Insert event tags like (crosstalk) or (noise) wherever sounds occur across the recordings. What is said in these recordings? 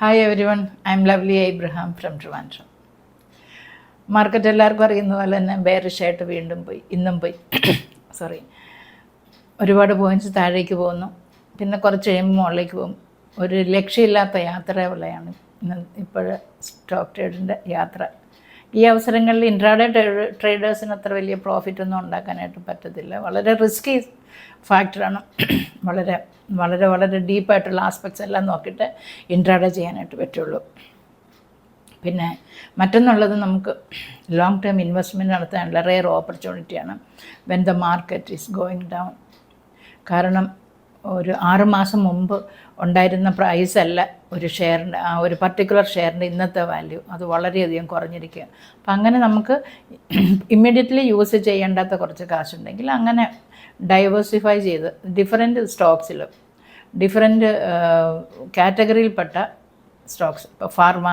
Hi everyone I'm Lovely Abraham from Trivandrum market എല്ലാവർക്കും അറിയുന്ന പോലെ തന്നെ ബേറിഷായിട്ട് വീണ്ടും പോയി ഇന്നും പോയി. (coughs) സോറി ഒരുപാട് പോയിന്റ്സ് താഴേക്ക് പോകുന്നു. പിന്നെ കുറച്ച് കഴിയുമ്പോൾ മുകളിലേക്ക് പോകും. ഒരു ലക്ഷ്യമില്ലാത്ത യാത്ര പോലെയാണ് ഇന്ന് ഇപ്പോൾ സ്റ്റോക്ക് ട്രേഡിന്റെ യാത്ര. ഈ അവസരങ്ങളിൽ ഇൻട്രാഡേ ട്രേഡേഴ്സിന് അത്ര വലിയ പ്രോഫിറ്റ് ഒന്നും ഉണ്ടാക്കാനായിട്ട് പറ്റത്തില്ല. വളരെ റിസ്കി ഫാക്ടറാണ്. (clears throat) വളരെ വളരെ വളരെ ഡീപ്പായിട്ടുള്ള ആസ്പെക്ട്സ് എല്ലാം നോക്കിയിട്ട് ഇൻട്രാഡേ ചെയ്യാനായിട്ട് പറ്റുള്ളൂ. പിന്നെ മറ്റൊന്നുള്ളത് നമുക്ക് ലോങ് ടേം ഇൻവെസ്റ്റ്മെന്റ് നടത്താനുള്ള rare ഓപ്പർച്യൂണിറ്റിയാണ് when the market is going down കാരണം ഒരു ആറ് മാസം മുമ്പ് ഉണ്ടായിരുന്ന പ്രൈസ് അല്ല ഒരു ഷെയറിന്റെ ആ ഒരു പർട്ടിക്കുലർ ഷെയറിന്റെ ഇന്നത്തെ വാല്യൂ അത് വളരെയധികം കുറഞ്ഞിരിക്കുക അപ്പം അങ്ങനെ നമുക്ക് ഇമ്മീഡിയറ്റ്ലി യൂസ് ചെയ്യേണ്ടാത്ത കുറച്ച് കാശുണ്ടെങ്കിൽ അങ്ങനെ ഡൈവേഴ്സിഫൈ ചെയ്ത് ഡിഫറെന്റ് സ്റ്റോക്സിൽ ഡിഫറെന്റ് കാറ്റഗറിയിൽപ്പെട്ട സ്റ്റോക്സ് ഇപ്പോൾ pharma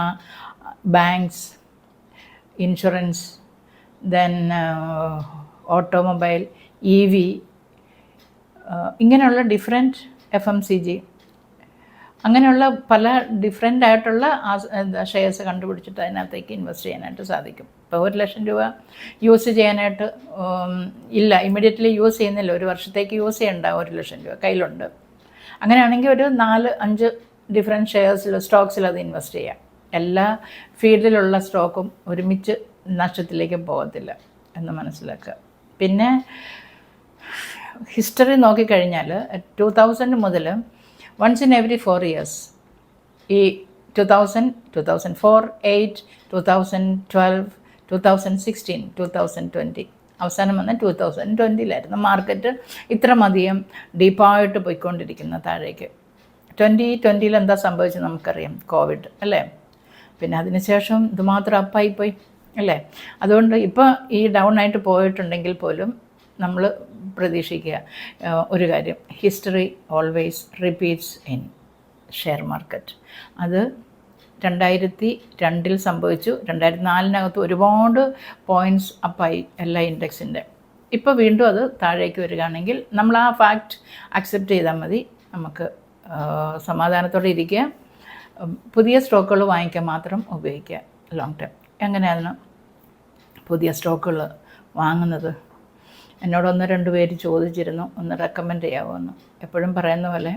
banks insurance then automobile E V ഇങ്ങനെയുള്ള different F M C G അങ്ങനെയുള്ള പല ഡിഫറെന്റ് ആയിട്ടുള്ള ഷെയർസ് കണ്ടുപിടിച്ചിട്ട് അതിനകത്തേക്ക് ഇൻവെസ്റ്റ് ചെയ്യാനായിട്ട് സാധിക്കും. ഇപ്പോൾ ഒരു ലക്ഷം രൂപ യൂസ് ചെയ്യാനായിട്ട് ഇല്ല ഇമ്മീഡിയറ്റ്ലി യൂസ് ചെയ്യുന്നില്ല. ഒരു വർഷത്തേക്ക് യൂസ് ചെയ്യണ്ട ഒരു ലക്ഷം രൂപ കയ്യിലുണ്ട്. അങ്ങനെയാണെങ്കിൽ ഒരു നാല് അഞ്ച് ഡിഫറെന്റ് ഷെയർസിൽ സ്റ്റോക്സിൽ അത് ഇൻവെസ്റ്റ് ചെയ്യാം. എല്ലാ ഫീൽഡിലുള്ള സ്റ്റോക്കും ഒരുമിച്ച് നഷ്ടത്തിലേക്ക് പോകത്തില്ല എന്ന് മനസ്സിലാക്കുക. പിന്നെ ഹിസ്റ്ററി നോക്കിക്കഴിഞ്ഞാൽ ടു തൗസൻഡ് മുതൽ once in every four years ഈ two thousand two thousand four eight two thousand twelve two thousand sixteen two thousand twenty അവസാനം വന്ന ടു തൗസൻഡ് ട്വന്റിയിലായിരുന്നു മാർക്കറ്റ് ഇത്രമധികം ഡീപ്പായിട്ട് പോയിക്കൊണ്ടിരിക്കുന്ന താഴേക്ക്. ട്വന്റി ട്വന്റിയിൽ എന്താ സംഭവിച്ചത് നമുക്കറിയാം കോവിഡ് അല്ലേ? പിന്നെ അതിനുശേഷം ഇതുമാത്രം അപ്പായിപ്പോയി അല്ലേ? അതുകൊണ്ട് ഇപ്പോൾ ഈ ഡൗൺ ആയിട്ട് പോയിട്ടുണ്ടെങ്കിൽ പോലും നമ്മൾ പ്രതീക്ഷിക്കുക. ഒരു കാര്യം. History always repeats in share market അത് രണ്ടായിരത്തി രണ്ടിൽ സംഭവിച്ചു. രണ്ടായിരത്തി നാലിനകത്ത് ഒരുപാട് പോയിന്റ്സ് അപ്പായി എല്ലാ ഇൻഡെക്സിന്റെ ഇപ്പോൾ വീണ്ടും അത് താഴേക്ക് വരികയാണെങ്കിൽ നമ്മൾ ആ ഫാക്റ്റ് അക്സെപ്റ്റ് ചെയ്താൽ മതി. നമുക്ക് സമാധാനത്തോടെ ഇരിക്കുക. പുതിയ സ്റ്റോക്കുകൾ വാങ്ങിക്കാൻ മാത്രം ഉപയോഗിക്കുക. ലോങ് ടേം എങ്ങനെയാണ് പുതിയ സ്റ്റോക്കുകൾ വാങ്ങുന്നത്? എന്നോട് ഒന്ന് രണ്ട് പേര് ചോദിച്ചിരുന്നു ഒന്ന് റെക്കമെൻഡ് ചെയ്യാമോ എപ്പോഴും പറയുന്ന പോലെ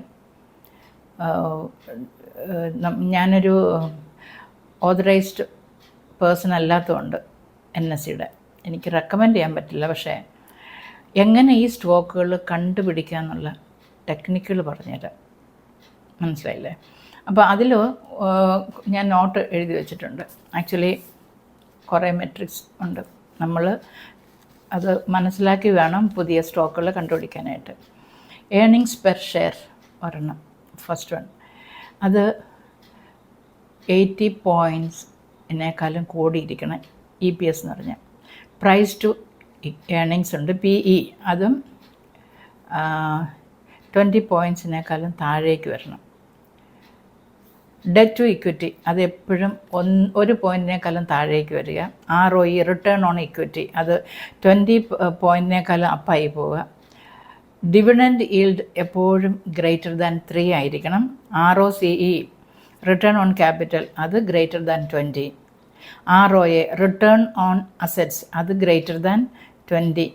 ഞാനൊരു ഓതറൈസ്ഡ് പേഴ്സൺ അല്ലാത്തതുകൊണ്ട് എൻ എസ് സിയുടെ. എനിക്ക് റെക്കമെൻഡ് ചെയ്യാൻ പറ്റില്ല പക്ഷേ എങ്ങനെ ഈ സ്റ്റോക്കുകൾ കണ്ടുപിടിക്കുക എന്നുള്ള ടെക്നിക്കുകൾ പറഞ്ഞുതരാം. മനസ്സിലായില്ലേ? അപ്പോൾ അതിൽ ഞാൻ നോട്ട് എഴുതി വെച്ചിട്ടുണ്ട്. ആക്ച്വലി കുറേ മെട്രിക്സ് ഉണ്ട്. നമ്മൾ അത് മനസ്സിലാക്കി വേണം പുതിയ സ്റ്റോക്കുകൾ കണ്ടുപിടിക്കാനായിട്ട്. ഏണിങ്സ് പെർ ഷെയർ ഒരെണ്ണം ഫസ്റ്റ് വൺ അത് എയ്റ്റി പോയിന്റ്സിനേക്കാളും കൂടിയിരിക്കണം ഇ പി എസ് എന്ന് പറഞ്ഞാൽ. പ്രൈസ് ടു ഏണിങ്സ് ഉണ്ട് പി ഇ അതും ട്വന്റി പോയിന്റ്സിനേക്കാളും താഴേക്ക് വരണം. ഡെറ്റ് ടു ഇക്വിറ്റി അത് എപ്പോഴും ഒന്ന് ഒരു പോയിന്റിനേക്കാളും താഴേക്ക് വരിക. R O E return on equity അത് ട്വന്റി പോയിന്റിനേക്കാളും അപ്പായി പോവുക. ഡിവിഡൻഡ് ഈൽഡ് എപ്പോഴും ഗ്രേറ്റർ ദാൻ ത്രീ ആയിരിക്കണം. R O C E return on capital അത് greater than twenty R O A return on assets അത് ഗ്രേറ്റർ ദാൻ ട്വന്റി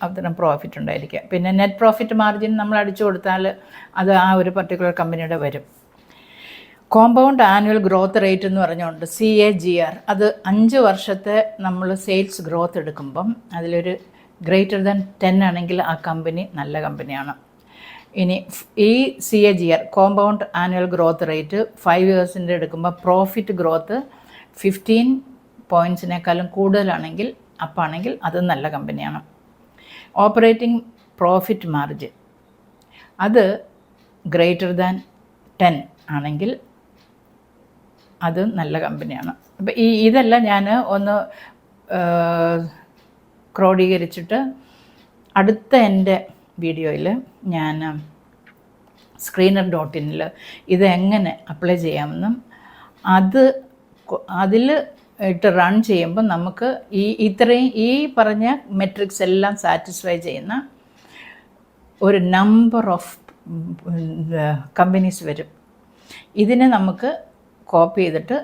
അത്തരം profit ഉണ്ടായിരിക്കുക. പിന്നെ നെറ്റ് പ്രോഫിറ്റ് മാർജിൻ നമ്മൾ അടിച്ചു കൊടുത്താൽ അത് ആ ഒരു പർട്ടിക്കുലർ കമ്പനിയുടെ വരും. കോമ്പൗണ്ട് ആനുവൽ ഗ്രോത്ത് റേറ്റ് എന്ന് പറഞ്ഞുകൊണ്ട് സി എ ജി ആർ അത് അഞ്ച് വർഷത്തെ നമ്മൾ സെയിൽസ് ഗ്രോത്ത് എടുക്കുമ്പം അതിലൊരു ഗ്രേറ്റർ ദാൻ ടെൻ ആണെങ്കിൽ ആ കമ്പനി നല്ല കമ്പനിയാണ് ഇനി ഈ C A G R compound annual growth rate five ഇയേഴ്സിന്റെ എടുക്കുമ്പോൾ പ്രോഫിറ്റ് ഗ്രോത്ത് ഫിഫ്റ്റീൻ പോയിന്റ്സിനേക്കാളും കൂടുതലാണെങ്കിൽ അപ്പാണെങ്കിൽ അത് നല്ല കമ്പനിയാണ് ഓപ്പറേറ്റിംഗ് പ്രോഫിറ്റ് മാർജിൻ അത് ഗ്രേറ്റർ ദാൻ ടെൻ ആണെങ്കിൽ അത് നല്ല കമ്പനിയാണ്. അപ്പം ഈ ഇതെല്ലാം ഞാൻ ഒന്ന് ക്രോഡീകരിച്ചിട്ട് അടുത്ത എന്റെ വീഡിയോയിൽ ഞാൻ സ്ക്രീനർ ഡോട്ട് ഇനിൽ ഇത് എങ്ങനെ അപ്ലൈ ചെയ്യാമെന്നും അത് അതിൽ ഇട്ട് റൺ ചെയ്യുമ്പോൾ നമുക്ക് ഈ ഇത്രയും ഈ പറഞ്ഞ മെട്രിക്സ് എല്ലാം സാറ്റിസ്ഫൈ ചെയ്യുന്ന ഒരു നമ്പർ ഓഫ് കമ്പനീസ് വരും. ഇതിനെ നമുക്ക് കോപ്പി ചെയ്തിട്ട്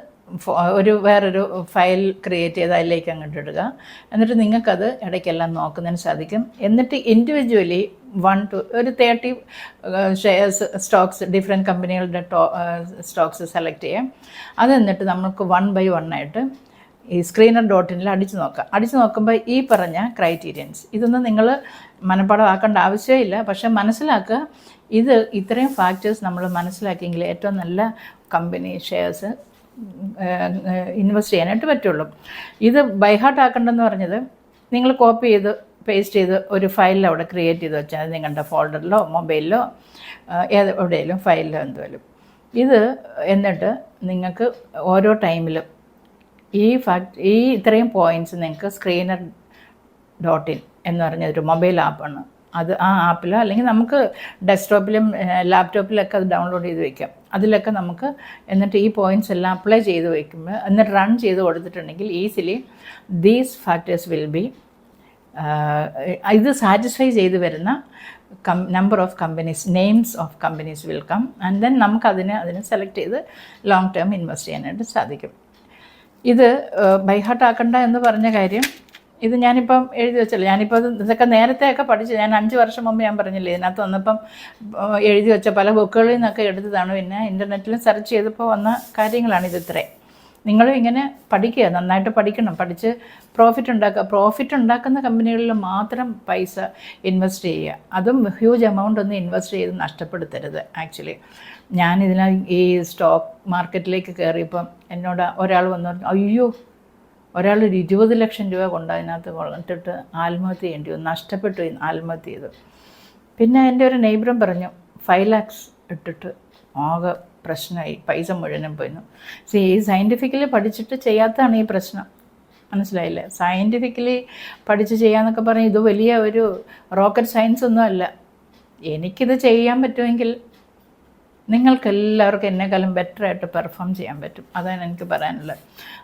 ഒരു വേറൊരു ഫയൽ ക്രിയേറ്റ് ചെയ്ത് അതിലേക്ക് അങ്ങോട്ട് ഇടുക. എന്നിട്ട് നിങ്ങൾക്കത് ഇടയ്ക്കെല്ലാം നോക്കുന്നതിന് സാധിക്കും. എന്നിട്ട് ഇൻഡിവിജ്വലി വൺ ടു ഒരു തേർട്ടി ഷെയർസ് സ്റ്റോക്സ് ഡിഫറെന്റ് കമ്പനികളുടെ സ്റ്റോക്സ് സെലക്ട് ചെയ്യാം. അതെന്നിട്ട് നമുക്ക് വൺ ബൈ വൺ ആയിട്ട് ഈ സ്ക്രീനർ ഡോട്ട് ഇനിൽ അടിച്ചു നോക്കുക അടിച്ചു നോക്കുമ്പോൾ ഈ പറഞ്ഞ ക്രൈറ്റീരിയൻസ് ഇതൊന്നും നിങ്ങൾ മനപ്പാടമാക്കേണ്ട ആവശ്യമില്ല. പക്ഷെ മനസ്സിലാക്കുക ഇത് ഇത്രയും ഫാക്ടേഴ്സ് നമ്മൾ മനസ്സിലാക്കിയെങ്കിൽ ഏറ്റവും നല്ല കമ്പനി ഷെയർസ് ഇൻവെസ്റ്റ് ചെയ്യാനായിട്ട് പറ്റുള്ളൂ. ഇത് ബൈഹാർട്ട് ആക്കേണ്ടതെന്ന് പറഞ്ഞത് നിങ്ങൾ കോപ്പി ചെയ്ത് പേസ്റ്റ് ചെയ്ത് ഒരു ഫയലിൽ അവിടെ ക്രിയേറ്റ് ചെയ്ത് വെച്ചാൽ നിങ്ങളുടെ ഫോൾഡറിലോ മൊബൈലിലോ ഏത് എവിടെയെങ്കിലും ഫയലിലോ എന്തുവരും ഇത് എന്നിട്ട് നിങ്ങൾക്ക് ഓരോ ടൈമിലും ഈ ഫാക്ട് ഈ ഇത്രയും പോയിന്റ്സ് നിങ്ങൾക്ക് സ്ക്രീനർ ഡോട്ട് ഇൻ എന്ന് പറഞ്ഞ ഒരു മൊബൈൽ ആപ്പാണ് അത് ആ ആപ്പിലോ അല്ലെങ്കിൽ നമുക്ക് ഡെസ്ക്ടോപ്പിലും ലാപ്ടോപ്പിലൊക്കെ അത് ഡൗൺലോഡ് ചെയ്ത് വയ്ക്കാം അതിലൊക്കെ നമുക്ക് എന്നിട്ട് ഈ പോയിന്റ്സ് എല്ലാം അപ്ലൈ ചെയ്ത് വയ്ക്കുമ്പോൾ എന്നിട്ട് റൺ ചെയ്ത് കൊടുത്തിട്ടുണ്ടെങ്കിൽ easily these factors will be ഇത് സാറ്റിസ്ഫൈ ചെയ്ത് വരുന്ന come number of companies names of companies will come and then നമുക്കതിനെ അതിനെ സെലക്ട് ചെയ്ത് ലോങ് ടേം ഇൻവെസ്റ്റ് ചെയ്യാനായിട്ട് സാധിക്കും. ഇത് ബൈഹാർട്ട് ആക്കണ്ട എന്ന് പറഞ്ഞ കാര്യം ഇത് ഞാനിപ്പം എഴുതി വെച്ചല്ലോ. ഞാനിപ്പോൾ ഇത് ഇതൊക്കെ നേരത്തെയൊക്കെ പഠിച്ചു. ഞാൻ അഞ്ച് വർഷം മുമ്പ് ഞാൻ പറഞ്ഞില്ലേ ഇതിനകത്ത് വന്നപ്പം എഴുതി വെച്ച പല ബുക്കുകളിൽ നിന്നൊക്കെ എടുത്തതാണ്. പിന്നെ ഇന്റർനെറ്റിൽ സെർച്ച് ചെയ്തപ്പോൾ വന്ന കാര്യങ്ങളാണ് ഇത് ഇത്രയും. നിങ്ങളും ഇങ്ങനെ പഠിക്കുക നന്നായിട്ട് പഠിക്കണം. പഠിച്ച് പ്രോഫിറ്റ് ഉണ്ടാക്കുക. പ്രോഫിറ്റ് ഉണ്ടാക്കുന്ന കമ്പനികളിൽ മാത്രം പൈസ ഇൻവെസ്റ്റ് ചെയ്യുക. അതും ഹ്യൂജ് എമൗണ്ട് ഒന്നും ഇൻവെസ്റ്റ് ചെയ്ത് നഷ്ടപ്പെടുത്തരുത് ആക്ച്വലി ഞാനിതിന ഈ സ്റ്റോക്ക് മാർക്കറ്റിലേക്ക് കയറിയപ്പം എന്നോട് ഒരാൾ വന്നു പറഞ്ഞു അയ്യോ ഒരാൾ ഒരു ഇരുപത് ലക്ഷം രൂപ കൊണ്ട് അതിനകത്ത് കൊണ്ടിട്ട് ആത്മഹത്യ ചെയ്യേണ്ടി വന്നു. നഷ്ടപ്പെട്ടു ആത്മഹത്യ ചെയ്തു. പിന്നെ എന്റെ ഒരു നെയ്ബറും പറഞ്ഞു ഫൈവ് ലാക്സ് ഇട്ടിട്ട് ആകെ പ്രശ്നമായി പൈസ മുഴുവനും പോയിരുന്നു ഈ സയന്റിഫിക്കലി പഠിച്ചിട്ട് ചെയ്യാത്തതാണ് ഈ പ്രശ്നം. മനസ്സിലായില്ലേ? സയന്റിഫിക്കലി പഠിച്ച് ചെയ്യാന്നൊക്കെ പറഞ്ഞാൽ ഇത് വലിയ ഒരു റോക്കറ്റ് സയൻസ് ഒന്നും അല്ല. എനിക്കിത് ചെയ്യാൻ പറ്റുമെങ്കിൽ നിങ്ങൾക്ക് എല്ലാവർക്കും എന്നെക്കാളും ബെറ്റർ ആയിട്ട് പെർഫോം ചെയ്യാൻ പറ്റും. അതാണ് എനിക്ക് പറയാനുള്ളത്.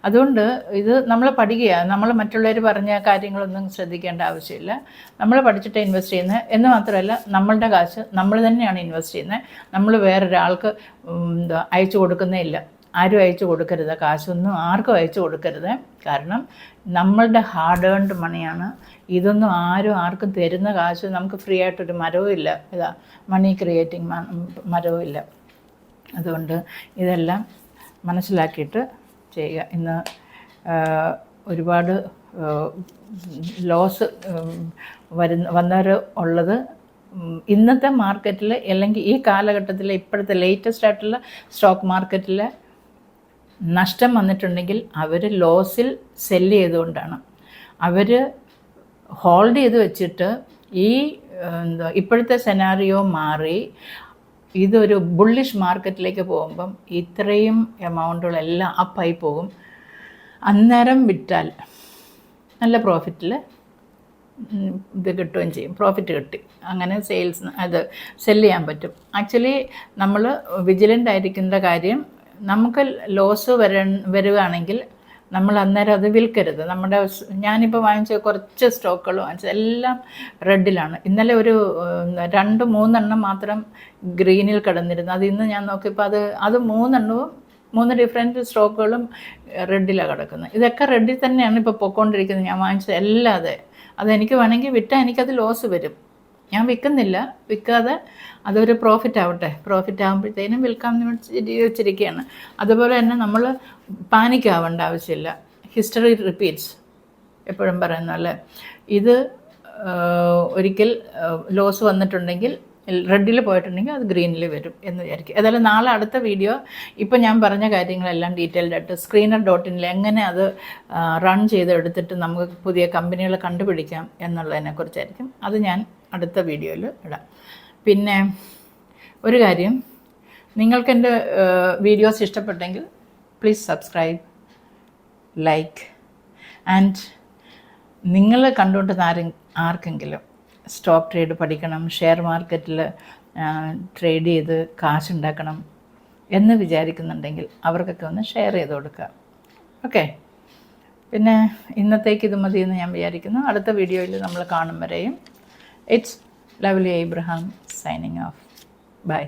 അതുകൊണ്ട് ഇത് നമ്മൾ പഠിക്കുക. നമ്മൾ മറ്റുള്ളവർ പറഞ്ഞ കാര്യങ്ങളൊന്നും ശ്രദ്ധിക്കേണ്ട ആവശ്യമില്ല. നമ്മൾ പഠിച്ചിട്ട് ഇൻവെസ്റ്റ് ചെയ്യുന്നത് എന്ന് മാത്രമല്ല നമ്മളുടെ കാശ് നമ്മൾ തന്നെയാണ് ഇൻവെസ്റ്റ് ചെയ്യുന്നത്. നമ്മൾ വേറൊരാൾക്ക് എന്താ അയച്ചു കൊടുക്കുന്നേ ഇല്ല. ആരും അയച്ചു കൊടുക്കരുത് കാശൊന്നും ആർക്കും അയച്ചു കൊടുക്കരുത്. കാരണം നമ്മളുടെ ഹാർഡ് ഏൺഡ് മണിയാണ്. ഇതൊന്നും ആരും ആർക്കും തരുന്ന കാശ് നമുക്ക് ഫ്രീ ആയിട്ടൊരു മരവും ഇല്ല. ഇതാ മണി ക്രിയേറ്റിംഗ് മരവും ഇല്ല. അതുകൊണ്ട് ഇതെല്ലാം മനസ്സിലാക്കിയിട്ട് ചെയ്യുക. ഇന്ന് ഒരുപാട് ലോസ് വരുന്ന വന്നവർ ഉള്ളത് ഇന്നത്തെ മാർക്കറ്റിൽ അല്ലെങ്കിൽ ഈ കാലഘട്ടത്തിൽ ഇപ്പോഴത്തെ ലേറ്റസ്റ്റ് ആയിട്ടുള്ള സ്റ്റോക്ക് മാർക്കറ്റിൽ നഷ്ടം വന്നിട്ടുണ്ടെങ്കിൽ അവർ ലോസിൽ സെല്ല് ചെയ്തുകൊണ്ടാണ്. അവർ ഹോൾഡ് ചെയ്ത് വെച്ചിട്ട് ഈ എന്താ ഇപ്പോഴത്തെ സെനാറിയോ മാറി. ഇതൊരു ബുള്ളിഷ് മാർക്കറ്റിലേക്ക് പോകുമ്പം ഇത്രയും എമൗണ്ടുകളെല്ലാം അപ്പായി പോകും. അന്നേരം വിറ്റാൽ നല്ല പ്രോഫിറ്റിൽ ഇത് കിട്ടുകയും ചെയ്യും. പ്രോഫിറ്റ് കിട്ടി. അങ്ങനെ സെയിൽസ് അത് സെൽ ചെയ്യാൻ പറ്റും. ആക്ച്വലി നമ്മൾ വിജിലന്റ് ആയിരിക്കുന്ന കാര്യം നമുക്ക് ലോസ് വര വരുവാണെങ്കിൽ നമ്മൾ അന്നേരം അത് വിൽക്കരുത്. നമ്മുടെ ഞാനിപ്പോൾ വാങ്ങിച്ച കുറച്ച് സ്റ്റോക്കുകൾ വാങ്ങിച്ചത് എല്ലാം റെഡിലാണ് ഇന്നലെ ഒരു രണ്ട് മൂന്നെണ്ണം മാത്രം ഗ്രീനിൽ കിടന്നിരുന്നു. അത് ഇന്ന് ഞാൻ നോക്കിയപ്പോൾ അത് അത് മൂന്നെണ്ണവും മൂന്ന് ഡിഫറെന്റ് സ്റ്റോക്കുകളും റെഡിലാണ് കിടക്കുന്നത്. ഇതൊക്കെ റെഡിൽ തന്നെയാണ് ഇപ്പോൾ പൊക്കോണ്ടിരിക്കുന്നത്. ഞാൻ വാങ്ങിച്ചത് എല്ലാം അതെ. അതെനിക്ക് വേണമെങ്കിൽ വിറ്റാൽ എനിക്കത് ലോസ് വരും. ഞാൻ വിൽക്കുന്നില്ല. വിൽക്കാതെ അതൊരു പ്രോഫിറ്റ് ആവട്ടെ. പ്രോഫിറ്റ് ആകുമ്പോഴത്തേനും വിൽക്കാൻ വെച്ചിരിക്കുകയാണ്. അതുപോലെ തന്നെ നമ്മൾ പാനിക് ആവേണ്ട ആവശ്യമില്ല. ഹിസ്റ്ററി റിപ്പീറ്റ്സ് എപ്പോഴും പറയുന്ന അല്ലേ? ഇത് ഒരിക്കൽ ലോസ് വന്നിട്ടുണ്ടെങ്കിൽ റെഡിൽ പോയിട്ടുണ്ടെങ്കിൽ അത് ഗ്രീനിൽ വരും എന്ന് വിചാരിക്കും ഏതായാലും നാളെ അടുത്ത വീഡിയോ ഇപ്പം ഞാൻ പറഞ്ഞ കാര്യങ്ങളെല്ലാം ഡീറ്റെയിൽഡ് ആയിട്ട് സ്ക്രീനർ ഡോട്ട് ഇനിൽ എങ്ങനെ അത് റൺ ചെയ്തെടുത്തിട്ട് നമുക്ക് പുതിയ കമ്പനികൾ കണ്ടുപിടിക്കാം എന്നുള്ളതിനെക്കുറിച്ചായിരിക്കും. അത് ഞാൻ അടുത്ത വീഡിയോയിൽ ഇടാം. പിന്നെ ഒരു കാര്യം നിങ്ങൾക്ക് എന്റെ വീഡിയോസ് ഇഷ്ടപ്പെട്ടെങ്കിൽ പ്ലീസ് സബ്സ്ക്രൈബ് ലൈക്ക് ആൻഡ് നിങ്ങൾ കണ്ടുകൊണ്ടിരുന്ന ആരെ ആർക്കെങ്കിലും സ്റ്റോക്ക് ട്രേഡ് പഠിക്കണം ഷെയർ മാർക്കറ്റിൽ ട്രേഡ് ചെയ്ത് കാശുണ്ടാക്കണം എന്ന് വിചാരിക്കുന്നുണ്ടെങ്കിൽ അവർക്കൊക്കെ ഒന്ന് ഷെയർ ചെയ്ത് കൊടുക്കുക. ഓക്കെ പിന്നെ ഇന്നത്തേക്ക് ഇത് മതിയെന്ന് ഞാൻ വിചാരിക്കുന്നു. അടുത്ത വീഡിയോയിൽ നമ്മൾ കാണും വരെയും. It's Lovely Abraham signing off bye